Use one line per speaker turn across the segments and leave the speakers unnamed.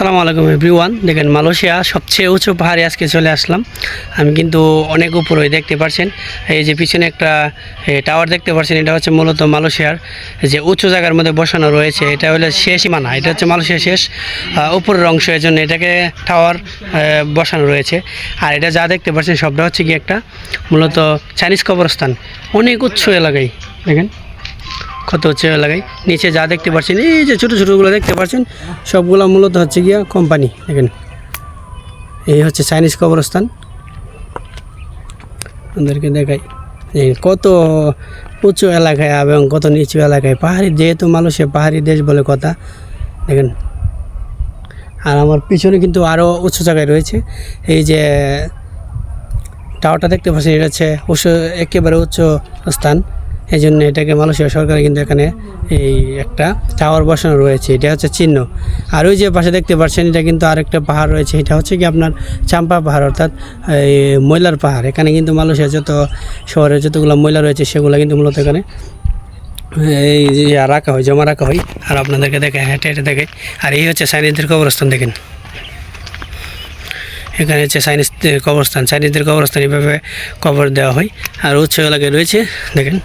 আসসালামু আলাইকুম এভরিওয়ান। দেখেন মালয়েশিয়া সবচেয়ে উঁচু পাহাড়ে আজকে চলে আসলাম। আমি কিন্তু অনেক উপরে দেখতে পাচ্ছেন এই যে পিছনে একটা টাওয়ার দেখতে পাচ্ছেন এটা হচ্ছে মূলত মালয়েশিয়ার যে উঁচু জায়গার মধ্যে বসানো রয়েছে। এটা হলো শেষ সীমানা এটা হচ্ছে মালয়েশিয়ার শেষ উপরের অংশ। এর জন্য এটাকে টাওয়ার বসানো রয়েছে। আর এটা যা দেখতে পাচ্ছেন সবটা হচ্ছে কি একটা, মূলত চাইনিজ কবরস্থান। অনেক উচ্চ এলাকায়, দেখেন। কত হচ্ছে এলাকায় নিচে যা দেখতে পাচ্ছেন এই যে ছোটো ছোটোগুলো দেখতে পাচ্ছেন সবগুলো মূলত হচ্ছে গিয়া কোম্পানি দেখেন। এই হচ্ছে চাইনিজ কবরস্থান। আমাদেরকে দেখাই। কত উঁচু এলাকায় এবং কত নিচু এলাকায়। পাহাড়ি, যেহেতু মানুষে পাহাড়ি দেশ বলে কথা, দেখেন। আর আমার পিছনে কিন্তু আরও উঁচু জায়গায় রয়েছে। এই যে টাওয়ারটা দেখতে পাচ্ছেন, এটা হচ্ছে উচ্চ একেবারে উচ্চ স্থান। এই জন্য এটাকে মালয়েশিয়া সরকার কিন্তু এখানে এই একটা টাওয়ার বসানো রয়েছে, এটা হচ্ছে চিহ্ন। আর ওই যে পাশে দেখতে পাচ্ছেন, এটা কিন্তু আরেকটা পাহাড় রয়েছে, এটা হচ্ছে কি আপনার চাম্পা পাহাড়, অর্থাৎ, এই ময়লার পাহাড়। এখানে কিন্তু মালয়েশিয়ার যত শহরে যতগুলো ময়লা রয়েছে, সেগুলো কিন্তু মূলত এখানে, এই যে রাখা হয়, জমা রাখা হয়। আর আপনাদেরকে দেখে হেঁটে হেঁটে দেখে। আর এই হচ্ছে সাইনিদের কবরস্থান, দেখেন। এখানে হচ্ছে চাইনিজ কবরস্থান, চাইনিজদের কবরস্থান এইভাবে কবর দেওয়া হয়। আর উচ্চ এলাকায় রয়েছে, দেখেন।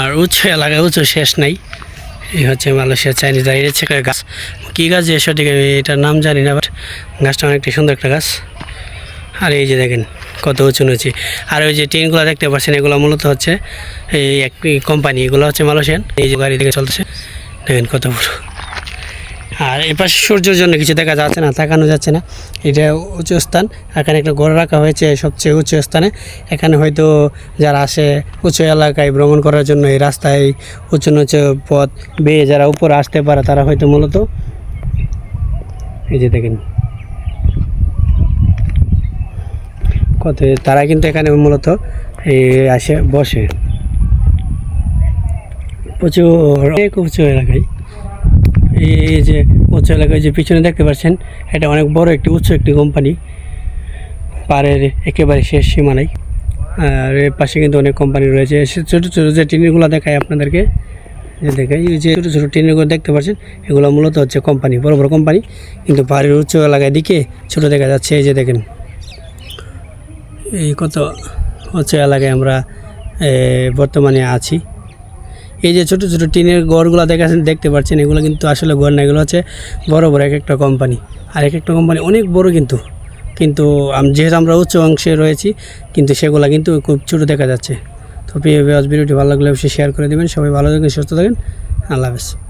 আর উচ্চ এলাকায় উঁচু শেষ নাই। এই হচ্ছে মালয়েশিয়া চাইনিজ দাঁড়িয়ে হচ্ছে একটা গাছ। কী গাছ যে সঠিক আমি এটার নাম জানি না বাট গাছটা অনেকটা সুন্দর একটা গাছ। আর এই যে দেখেন, কত উঁচু নুচি। আর ওই যে ট্রেনগুলো দেখতে পাচ্ছেন, এগুলো মূলত হচ্ছে এই এক কোম্পানি, এগুলো হচ্ছে মালয়েশিয়ান। এই যে গাড়ি থেকে চলতেছে, দেখেন কত বড়। আর এ পাশে সূর্যের জন্য কিছু দেখা যাচ্ছে না, তাকানো যাচ্ছে না। এটা উঁচু স্থান, এখানে একটা ঘর রাখা হয়েছে সবচেয়ে উঁচু স্থানে। এখানে হয়তো যারা আসে উঁচু এলাকায় ভ্রমণ করার জন্য এই রাস্তায় উঁচু নিচু পথ বেয়ে যারা উপরে আসতে পারে, তারা হয়তো মূলত এই যে দেখেন। কত তারা কিন্তু এখানে মূলত এই আসে, বসে। প্রচুর উঁচু এলাকায়। এই যে উচ্চ এলাকায় যে পিছনে দেখতে পাচ্ছেন, এটা অনেক বড় একটি, উচ্চ একটি কোম্পানি পাড়ের একেবারে শেষ সীমানায়। আর এর পাশে কিন্তু অনেক কোম্পানি রয়েছে। ছোটো ছোটো যে টিনগুলো দেখায় আপনাদেরকে, যে দেখাই এই যে ছোটো ছোটো টিনগুলো দেখতে পাচ্ছেন, এগুলো মূলত হচ্ছে কোম্পানি বড় বড় কোম্পানি কিন্তু পাহাড়ের উচ্চ এলাকায় দিকে ছোটো দেখা যাচ্ছে, এই যে দেখেন। এই কত উচ্চ এলাকায় আমরা বর্তমানে আছি। এই যে ছোট ছোট টিনের ঘরগুলো দেখাচ্ছেন দেখতে পাচ্ছেন, এগুলো কিন্তু আসলে ঘর না, এগুলো হচ্ছে বড় বড় এক একটা কোম্পানি আর এক একটা কোম্পানি অনেক বড় কিন্তু কিন্তু যেহেতু আমরা উচ্চ অংশে রয়েছি, কিন্তু সেগুলো কিন্তু খুব ছোটো দেখা যাচ্ছে। তো প্রিয় ভিডিওটি ভালো লাগলে অবশ্যই শেয়ার করে দেবেন। সবাই ভালো থাকেন, সুস্থ থাকেন। আল্লাহ হাফেজ।